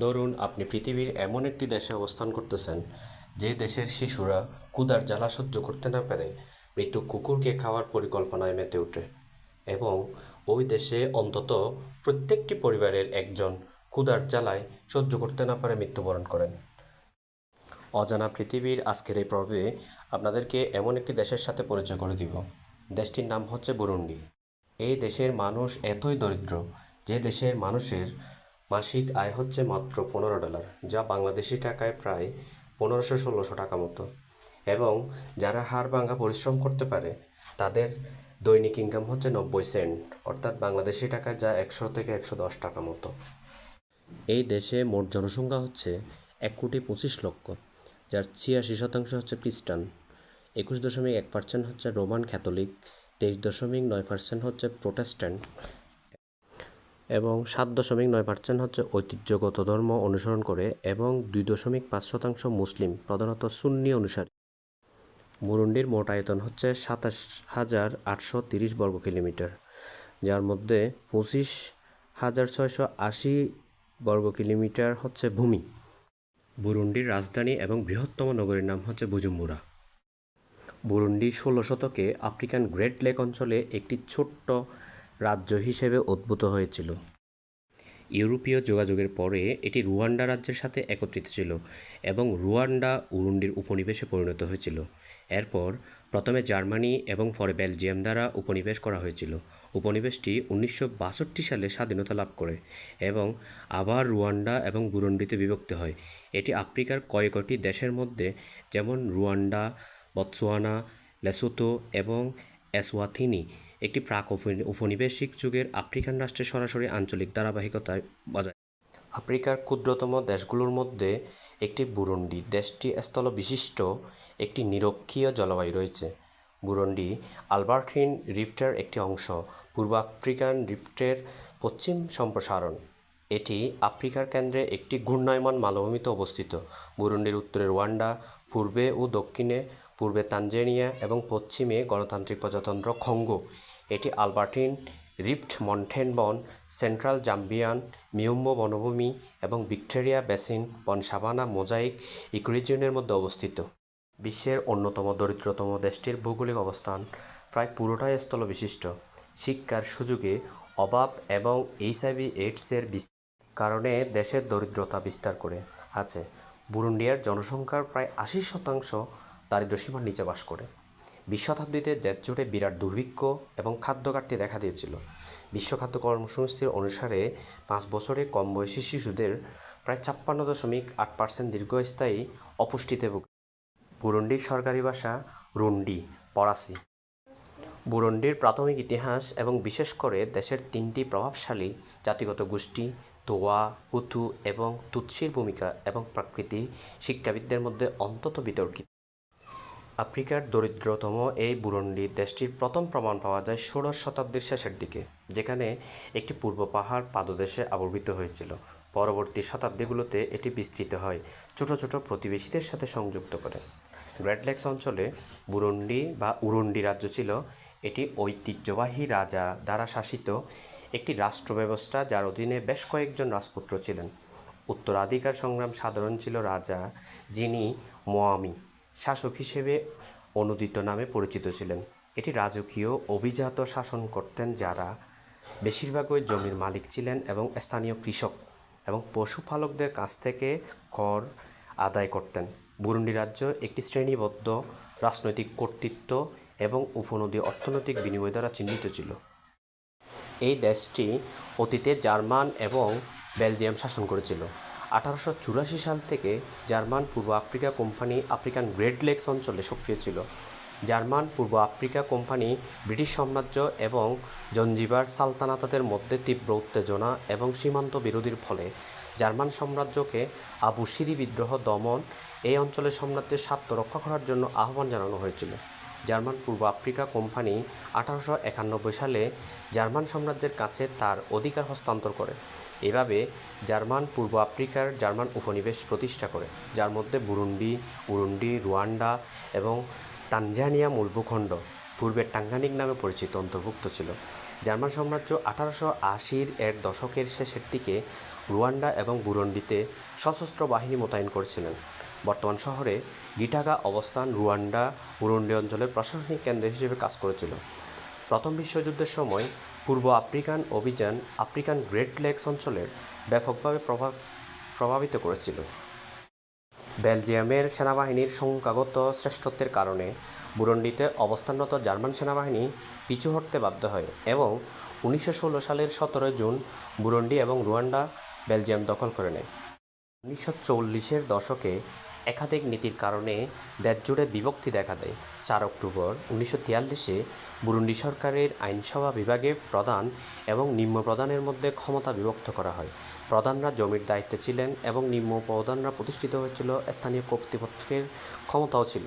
ধরুন, আপনি পৃথিবীর এমন একটি দেশে অবস্থান করতেছেন, যে দেশের শিশুরা ক্ষুধার জ্বালা সহ্য করতে না পেরে, মৃত্যু কুকুরকে খাওয়ার পরিকল্পনায় মেতে ওঠে। এবং ওই দেশে অন্তত প্রত্যেকটি পরিবারের একজন ক্ষুধার জ্বালায় সহ্য করতে না পারে মৃত্যুবরণ করেন। অজানা পৃথিবীর আজকের এই পর্বে আপনাদেরকে এমন একটি দেশের সাথে পরিচয় করে দিব। দেশটির নাম হচ্ছে বুরুন্ডি। এই দেশের মানুষ এতই দরিদ্র, যে দেশের মানুষের মাসিক আয় হচ্ছে মাত্র পনেরো ডলার, যা বাংলাদেশি টাকায় প্রায় পনেরোশো ষোলোশো টাকা মতো। এবং যারা হাড় ভাঙা পরিশ্রম করতে পারে, তাদের দৈনিক ইনকাম হচ্ছে নব্বই সেন্ট অর্থাৎ বাংলাদেশি টাকায় যা একশো থেকে একশো দশ টাকা মতো। এই দেশে মোট জনসংখ্যা হচ্ছে এক কোটি পঁচিশ লক্ষ, যার ছিয়াশি শতাংশ হচ্ছে খ্রিস্টান। একুশ দশমিক এক পার্সেন্ট হচ্ছে রোমান ক্যাথলিক, তেইশ দশমিক নয় পার্সেন্ট হচ্ছে প্রোটেস্ট্যান্ট এবং সাত দশমিক নয় পার্সেন্ট হচ্ছে ঐতিহ্যগত ধর্ম অনুসরণ করে এবং দুই দশমিক পাঁচ শতাংশ মুসলিম, প্রধানত সুন্নি অনুসারী। মুরুন্ডির মোট আয়তন হচ্ছে সাতাশ হাজার আটশো তিরিশ বর্গ কিলোমিটার, যার মধ্যে পঁচিশ হাজার ছয়শো আশি বর্গ কিলোমিটার হচ্ছে ভূমি। বুরুন্ডির রাজধানী এবং বৃহত্তম নগরীর নাম হচ্ছে বুজুম্বুরা বুরুন্ডি ষোলো শতকে আফ্রিকান গ্রেট লেক অঞ্চলে একটি ছোট্ট রাজ্য হিসেবে উদ্ভূত হয়েছিল। ইউরোপীয় যোগাযোগের পরে এটি রুয়ান্ডা রাজ্যের সাথে একত্রিত ছিল এবং রুয়ান্ডা উরুন্ডির উপনিবেশে পরিণত হয়েছিল। এরপর প্রথমে জার্মানি এবং পরে বেলজিয়াম দ্বারা উপনিবেশ করা হয়েছিল। উপনিবেশটি উনিশশো বাষট্টি সালে স্বাধীনতা লাভ করে এবং আবার রুয়ান্ডা এবং বুরুন্ডিতে বিভক্ত হয়। এটি আফ্রিকার কয়েকটি দেশের মধ্যে, যেমন রুয়ান্ডা বতসোয়ানা লেসোতো এবং এসওয়াথিনি একটি প্রাক উপনিবেশিক যুগের আফ্রিকান রাষ্ট্রের সরাসরি আঞ্চলিক ধারাবাহিকতায় বজায়। আফ্রিকার ক্ষুদ্রতম দেশগুলোর মধ্যে একটি বুরুন্ডি। দেশটি স্থল বিশিষ্ট একটি নিরক্ষীয় জলবায়ু রয়েছে। বুরুন্ডি আলবার্টিন রিফটের একটি অংশ, পূর্ব আফ্রিকান রিফটের পশ্চিম সম্প্রসারণ। এটি আফ্রিকার কেন্দ্রে একটি ঘূর্ণায়মান মালভূমিতে অবস্থিত। বুরুন্ডির উত্তরে রুয়ান্ডা, পূর্বে ও দক্ষিণে, পূর্বে তানজানিয়া এবং পশ্চিমে গণতান্ত্রিক প্রজাতন্ত্র খঙ্গো। এটি আলবার্টিন, রিফট মন্টেন বন, সেন্ট্রাল জাম্বিয়ান, মিউম্বো বনভূমি এবং ভিক্টোরিয়া বেসিন বন সাভানা মোজাইক ইকোরিজিয়নের মধ্যে অবস্থিত। বিশ্বের অন্যতম দরিদ্রতম দেশটির ভৌগোলিক অবস্থান প্রায় পুরোটাই স্থল বিশিষ্ট শিক্ষার সুযোগে অভাব এবং এইচআইভি এইডসের কারণে দেশের দরিদ্রতা বিস্তার করে আছে। বুরুন্ডিয়ার জনসংখ্যার প্রায় আশি শতাংশ দারিদ্র্যসীমার নিচে বাস করে। বিশ শতাব্দীতে দেশ জুড়ে বিরাট দুর্ভিক্ষ এবং খাদ্য ঘাটতি দেখা দিয়েছিল। বিশ্ব খাদ্য কর্মসংস্থার অনুসারে পাঁচ বছরে কম বয়সী শিশুদের প্রায় ছাপ্পান্ন দশমিক আট পার্সেন্ট দীর্ঘস্থায়ী অপুষ্টিতে ভুগে বুরুন্ডির সরকারি ভাষা রুন্ডি, পরাসি। বুরুন্ডির প্রাথমিক ইতিহাস এবং বিশেষ করে দেশের তিনটি প্রভাবশালী জাতিগত গোষ্ঠী তোয়া হুতু এবং তুৎসির ভূমিকা এবং প্রাকৃতি শিক্ষাবিদদের মধ্যে অন্তত বিতর্কিত। আফ্রিকার দরিদ্রতম এই বুরুন্ডি দেশটির প্রথম প্রমাণ পাওয়া যায় ষোড়শ শতাব্দীর শেষের দিকে, যেখানে একটি পূর্ব পাহাড় পাদদেশে আবির্ভূত হয়েছিল। পরবর্তী শতাব্দীগুলোতে এটি বিস্তৃত হয়, ছোট ছোট প্রতিবেশীদের সাথে সংযুক্ত করে। গ্রেট লেকস অঞ্চলে বুরুন্ডি বা উরুন্ডি রাজ্য ছিল এটি ঐতিহ্যবাহী রাজা দ্বারা শাসিত একটি রাষ্ট্র ব্যবস্থা যার অধীনে বেশ কয়েকজন রাজপুত্র ছিলেন। উত্তরাধিকার সংগ্রাম সাধারণ ছিল রাজা যিনি মোয়ামি। শাসক হিসেবে অনুদিত নামে পরিচিত ছিলেন। এটি রাজকীয় অভিজাত শাসন করতেন যারা বেশিরভাগই জমির মালিক ছিলেন এবং স্থানীয় কৃষক এবং পশুপালকদের কাছ থেকে কর আদায় করতেন। বুরুন্ডি রাজ্য একটি শ্রেণীবদ্ধ রাজনৈতিক কর্তৃত্ব এবং উপনদী অর্থনৈতিক বিনিময় দ্বারা চিহ্নিত ছিল। এই দেশটি অতীতে জার্মান এবং বেলজিয়াম শাসন করেছিল। আঠারোশো চুরাশি সাল থেকে জার্মান পূর্ব Africa company African Great Lakes অঞ্চলে সক্রিয় ছিল। জার্মান পূর্ব আফ্রিকা কোম্পানি, ব্রিটিশ সাম্রাজ্য এবং জঞ্জিবার সালতানাতাদের মধ্যে তীব্র উত্তেজনা এবং সীমান্ত বিরোধীর ফলে জার্মান সাম্রাজ্যকে আবু সিরি বিদ্রোহ দমন এই অঞ্চলের সাম্রাজ্যের স্বার্থ রক্ষা করার জন্য আহ্বান জানানো হয়েছিল। জার্মান পূর্ব আফ্রিকা কোম্পানি আঠারোশো একানব্বই সালে জার্মান সাম্রাজ্যের কাছে তার অধিকার হস্তান্তর করে। এভাবে জার্মান পূর্ব আফ্রিকার জার্মান উপনিবেশ প্রতিষ্ঠা করে, যার মধ্যে বুরুন্ডি, উরুন্ডি, রুয়ান্ডা এবং তানজানিয়া মূল ভূখণ্ড পূর্বে টাঙ্গানিক নামে পরিচিত অন্তর্ভুক্ত ছিল। জার্মান সাম্রাজ্য আঠারোশো আশির এর দশকের শেষের দিকে রুয়ান্ডা এবং বুরুন্ডিতে সশস্ত্র বাহিনী মোতায়েন করেছিলেন। বর্তমান শহরে গিটাগা অবস্থান রুয়ান্ডা, বুরুন্ডি অঞ্চলের প্রশাসনিক কেন্দ্র হিসেবে কাজ করেছিল। প্রথম বিশ্বযুদ্ধের সময় পূর্ব আফ্রিকান অভিযান আফ্রিকান গ্রেট লেকস অঞ্চলের ব্যাপকভাবে প্রভাব প্রভাবিত করেছিল। বেলজিয়ামের সেনাবাহিনীর সংখ্যাগত শ্রেষ্ঠত্বের কারণে বুরুন্ডিতে অবস্থানরত জার্মান সেনাবাহিনী পিছু হটতে বাধ্য হয় এবং উনিশশো ষোলো সালের সতেরোই জুন বুরুন্ডি এবং রুয়ান্ডা বেলজিয়াম দখল করে নেয়। উনিশশো চল্লিশের দশকে একাধিক নীতির কারণে দেশজুড়ে বিভক্তি দেখা দেয়। চার অক্টোবর উনিশশো তিয়াল্লিশে বুরুন্ডি সরকারের আইনসভা বিভাগে প্রধান এবং নিম্ন প্রধানের মধ্যে ক্ষমতা বিভক্ত করা হয়। প্রধানরা জমির দায়িত্বে ছিলেন এবং নিম্ন প্রধানরা প্রতিষ্ঠিত হয়েছিল স্থানীয় কর্তৃপক্ষের ক্ষমতাও ছিল।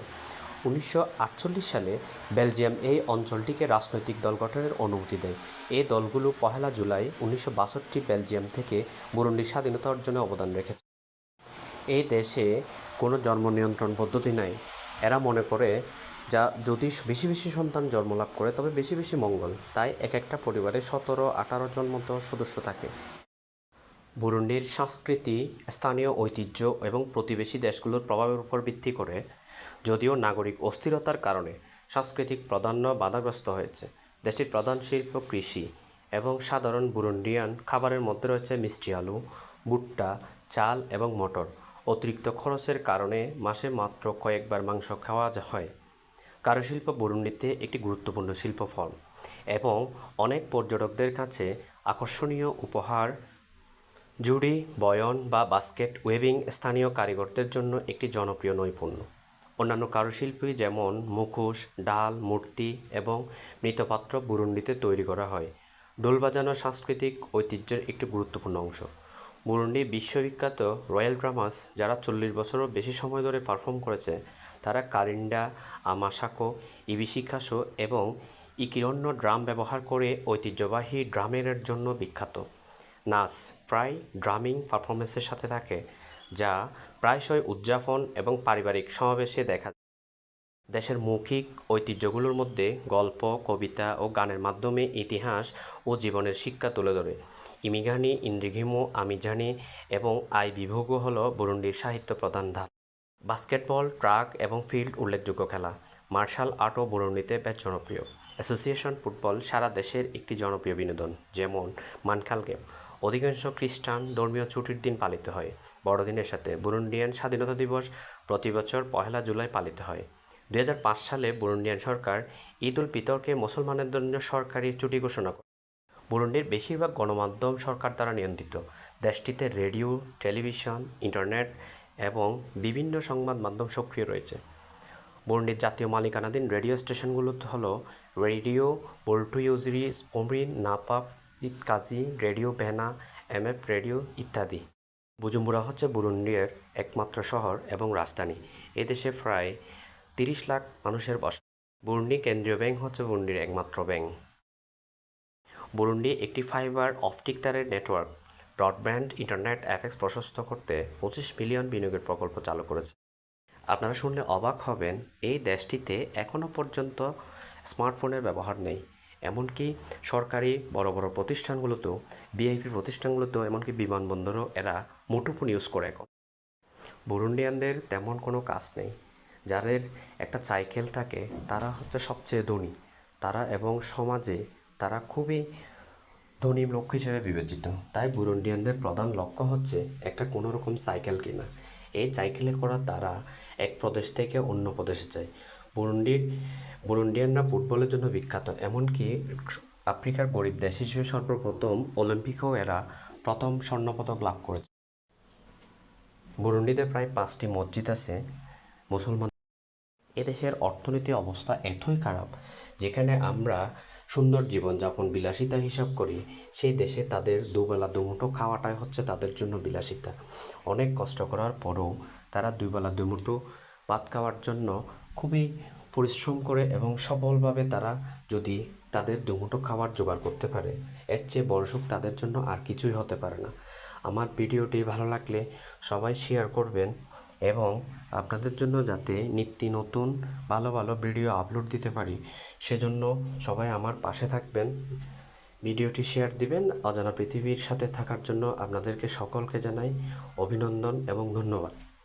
উনিশশো আটচল্লিশ সালে বেলজিয়াম এই অঞ্চলটিকে রাজনৈতিক দল গঠনের অনুমতি দেয়। এই দলগুলো পহেলা জুলাই উনিশশো বাষট্টি বেলজিয়াম থেকে বুরুন্ডির স্বাধীনতা অর্জনে অবদান রেখেছে। এই দেশে কোনো জন্ম নিয়ন্ত্রণ পদ্ধতি নাই। এরা মনে করে যা যদি বেশি বেশি সন্তান জন্ম লাভ করে, তবে বেশি বেশি মঙ্গল। তাই এক একটা পরিবারে সতেরো, আঠারো জন মতো সদস্য থাকে। বুরুন্ডির সংস্কৃতি, স্থানীয় ঐতিহ্য এবং প্রতিবেশী দেশগুলোর প্রভাবের উপর ভিত্তি করে, যদিও নাগরিক অস্থিরতার কারণে সাংস্কৃতিক প্রাধান্য বাধাগ্রস্ত হয়েছে। দেশটির প্রধান শিল্প কৃষি এবং সাধারণ বুরুন্ডিয়ান খাবারের মধ্যে রয়েছে মিষ্টি আলু, ভুট্টা, চাল এবং মটর। অতিরিক্ত খরচের কারণে মাসে মাত্র কয়েকবার মাংস খাওয়া হয়। কারুশিল্প বুরুন্ডিতে একটি গুরুত্বপূর্ণ শিল্প ফর্ম এবং অনেক পর্যটকদের কাছে আকর্ষণীয় উপহার, জুড়ি, বয়ন বা বাস্কেট ওয়েবিং স্থানীয় কারিগরদের জন্য একটি জনপ্রিয় নৈপুণ্য। অন্যান্য কারুশিল্পী যেমন মুখোশ, ডাল, মূর্তি এবং মৃৎপাত্র বুরুন্ডিতে তৈরি করা হয়। ডোল বাজানো সাংস্কৃতিক ঐতিহ্যের একটি গুরুত্বপূর্ণ অংশ। বুরুন্ডি বিশ্ববিখ্যাত রয়্যাল ড্রামাস যারা চল্লিশ বছরও বেশি সময় ধরে পারফর্ম করেছে, তারা কারিন্ডা আমাশাকো ইবিশিকাসো এবং ইকিরণ্য ড্রাম ব্যবহার করে ঐতিহ্যবাহী ড্রামের জন্য বিখ্যাত নাচ প্রায় ড্রামিং পারফরমেন্সের সাথে থাকে, যা প্রায়শই উদযাপন এবং পারিবারিক সমাবেশে দেখা। দেশের মৌখিক ঐতিহ্যগুলোর মধ্যে গল্প, কবিতা ও গানের মাধ্যমে ইতিহাস ও জীবনের শিক্ষা তুলে ধরে। ইমিগানি ইন্দ্রিঘিমো আমি জানি এবং আই বিভোগ হল বুরুন্ডির সাহিত্য প্রধান ধাপ। বাস্কেটবল, ট্রাক এবং ফিল্ড উল্লেখযোগ্য খেলা। মার্শাল আর্টও বুরুন্ডিতে বেশ জনপ্রিয়। অ্যাসোসিয়েশন ফুটবল সারা দেশের একটি জনপ্রিয় বিনোদন, যেমন মানখাল গেম। অধিকাংশ খ্রিস্টান ধর্মীয় ছুটির দিন পালিত হয়। বড়দিনের সাথে বুরুন্ডিয়ান স্বাধীনতা দিবস প্রতি বছর পহেলা জুলাই পালিত হয়। দুই হাজার পাঁচ সালে বুরুন্ডিয়ান সরকার ঈদ উল ফিতরকে মুসলমানদের জন্য সরকারি ছুটি ঘোষণা করে। বুরুন্ডির বেশিরভাগ গণমাধ্যম সরকার দ্বারা নিয়ন্ত্রিত। দেশটিতে রেডিও, টেলিভিশন, ইন্টারনেট এবং বিভিন্ন সংবাদ মাধ্যম সক্রিয় রয়েছে। বুরুন্ডির জাতীয় মালিকানাধীন রেডিও স্টেশনগুলো হলো রেডিও বোল্টুইউজরি স্পোমিন নাপাপ কাজি রেডিও ভেনা এম এফ রেডিও ইত্যাদি। বুজুম্বুরা হচ্ছে বুরুন্ডির একমাত্র শহর এবং রাজধানী। এদেশে প্রায় তিরিশ লাখ মানুষের বসবাস বুরুন্ডি কেন্দ্রীয় ব্যাংক হচ্ছে বুরুন্ডির একমাত্র ব্যাংক। বুরুন্ডি একটি ফাইবার অপটিক তারের নেটওয়ার্ক ব্রডব্যান্ড ইন্টারনেট অ্যাপেক্স প্রশস্ত করতে পঁচিশ মিলিয়ন বিনিয়োগের প্রকল্প চালু করেছে। আপনারা শুনলে অবাক হবেন, এই দেশটিতে এখনও পর্যন্ত স্মার্টফোনের ব্যবহার নেই। এমনকি সরকারি বড় বড় প্রতিষ্ঠানগুলোতেও বিআইপি প্রতিষ্ঠানগুলোতেও, এমনকি বিমানবন্দরও এরা মুঠোফোন ইউজ করে এখন। বুরুন্ডিয়ানদের তেমন কোনো কাজ নেই। যাদের একটা সাইকেল থাকে, তারা হচ্ছে সবচেয়ে ধনী। তারা এবং সমাজে তারা খুবই ধনী লোক হিসেবে বিবেচিত। তাই বুরুন্ডিয়ানদের প্রধান লক্ষ্য হচ্ছে একটা কোনো রকম সাইকেল কেনা। এই সাইকেলে করা তারা এক প্রদেশ থেকে অন্য প্রদেশে যায়। বুরুন্ডির বুরুন্ডিয়ানরা ফুটবলের জন্য বিখ্যাত। এমনকি আফ্রিকার গরিব দেশ হিসেবে সর্বপ্রথম অলিম্পিকেও এরা প্রথম স্বর্ণপদক লাভ করেছে। বুরুন্ডিতে প্রায় পাঁচটি মসজিদ আছে। মুসলমান এদেশের অর্থনীতি অবস্থা এতই খারাপ, যেখানে আমরা সুন্দর জীবনযাপন বিলাসিতা হিসাব করি, সেই দেশে তাদের দুবেলা দুমুঠো খাওয়াটাই হচ্ছে তাদের জন্য বিলাসিতা। অনেক কষ্ট করার পরেও তারা দুবেলা দুমুঠো ভাত খাওয়ার জন্য খুবই পরিশ্রম করে এবং সফলভাবে তারা যদি তাদের দুমুঠো খাবার জোগাড় করতে পারে, এর চেয়ে বড় সুখ তাদের জন্য আর কিছুই হতে পারে না। আমার ভিডিওটি ভালো লাগলে সবাই শেয়ার করবেন। এবং আপনাদের জন্য যাতে নিত্য নতুন ভালো ভালো ভিডিও আপলোড দিতে পারি। সেজন্য সবাই আমার পাশে থাকবেন, ভিডিওটি শেয়ার দিবেন, অজানা পৃথিবীর সাথে থাকার জন্য আপনাদেরকে সকলকে জানাই অভিনন্দন এবং ধন্যবাদ।